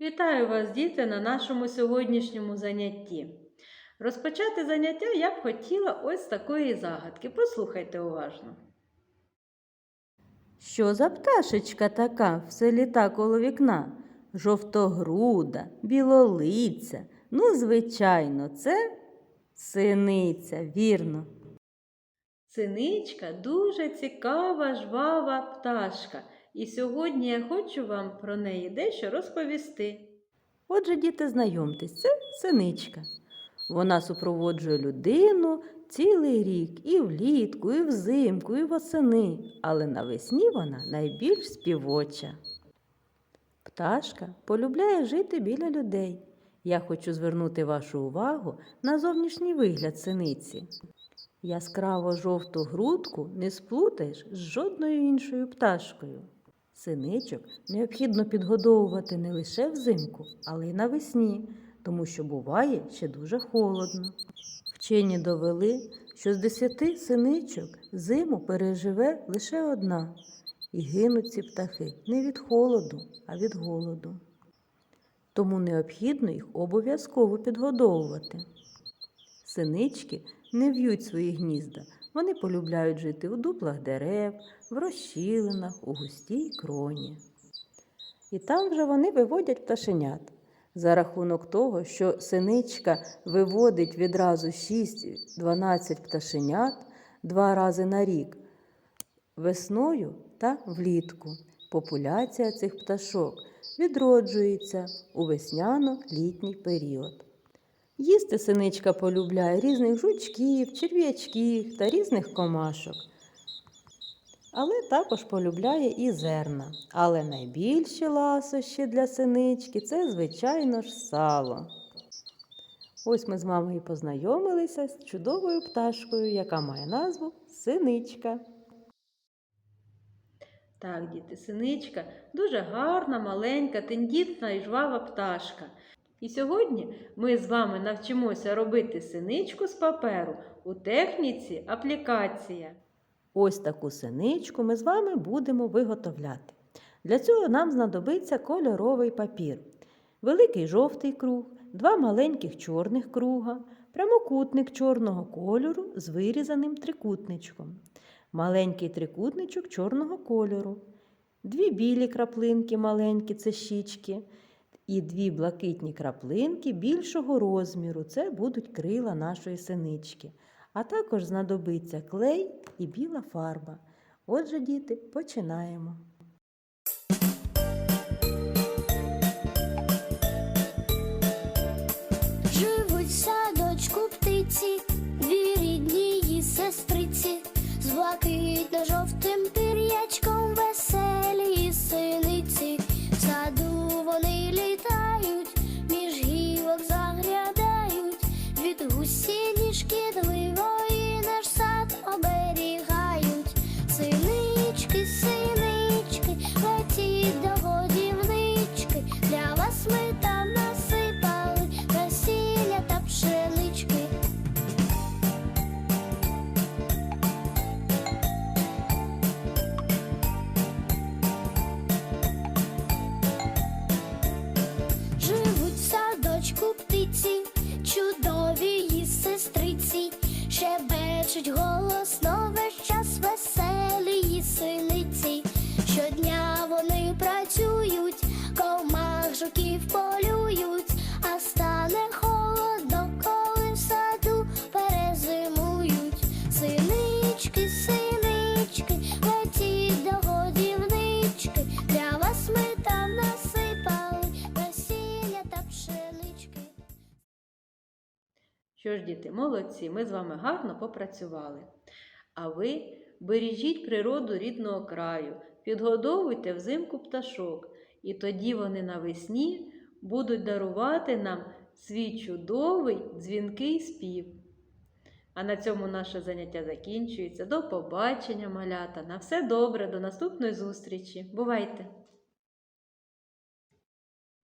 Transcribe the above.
Вітаю вас, діти, на нашому сьогоднішньому занятті. Розпочати заняття я б хотіла ось з такої загадки. Послухайте уважно. Що за пташечка така все літа коло вікна? Жовтогруда, білолиця. Ну, звичайно, це синиця, вірно. Синичка дуже цікава, жвава пташка. І сьогодні я хочу вам про неї дещо розповісти. Отже, діти, знайомтесь, це синичка. Вона супроводжує людину цілий рік і влітку, і взимку, і восени, але навесні вона найбільш співоча. Пташка полюбляє жити біля людей. Я хочу звернути вашу увагу на зовнішній вигляд синиці. Яскраво жовту грудку не сплутаєш з жодною іншою пташкою. Синичок необхідно підгодовувати не лише взимку, але й навесні, тому що буває ще дуже холодно. Вчені довели, що з десяти синичок зиму переживе лише одна, і гинуть ці птахи не від холоду, а від голоду. Тому необхідно їх обов'язково підгодовувати. Синички не в'ють свої гнізда. Вони полюбляють жити у дуплах дерев, в розщілинах, у густій кроні. І там вже вони виводять пташенят. За рахунок того, що синичка виводить відразу 6-12 пташенят два рази на рік, весною та влітку популяція цих пташок відроджується у весняно-літній період. Їсти синичка полюбляє різних жучків, черв'ячків та різних комашок. Але також полюбляє і зерна. Але найбільші ласощі для синички це, звичайно ж, сало. Ось ми з мамою познайомилися з чудовою пташкою, яка має назву синичка. Так, діти, синичка дуже гарна, маленька, тендітна і жвава пташка. І сьогодні ми з вами навчимося робити синичку з паперу у техніці аплікація. Ось таку синичку ми з вами будемо виготовляти. Для цього нам знадобиться кольоровий папір, великий жовтий круг, два маленьких чорних круга, прямокутник чорного кольору з вирізаним трикутничком, маленький трикутничок чорного кольору, дві білі краплинки маленькі це щічки, і дві блакитні краплинки більшого розміру це будуть крила нашої синички. А також знадобиться клей і біла фарба. Отже, діти, починаємо. Шебечуть голосно Що ж, діти, молодці, ми з вами гарно попрацювали. А ви бережіть природу рідного краю, підгодовуйте взимку пташок, і тоді вони навесні будуть дарувати нам свій чудовий дзвінкий спів. А на цьому наше заняття закінчується. До побачення, малята. На все добре, до наступної зустрічі. Бувайте!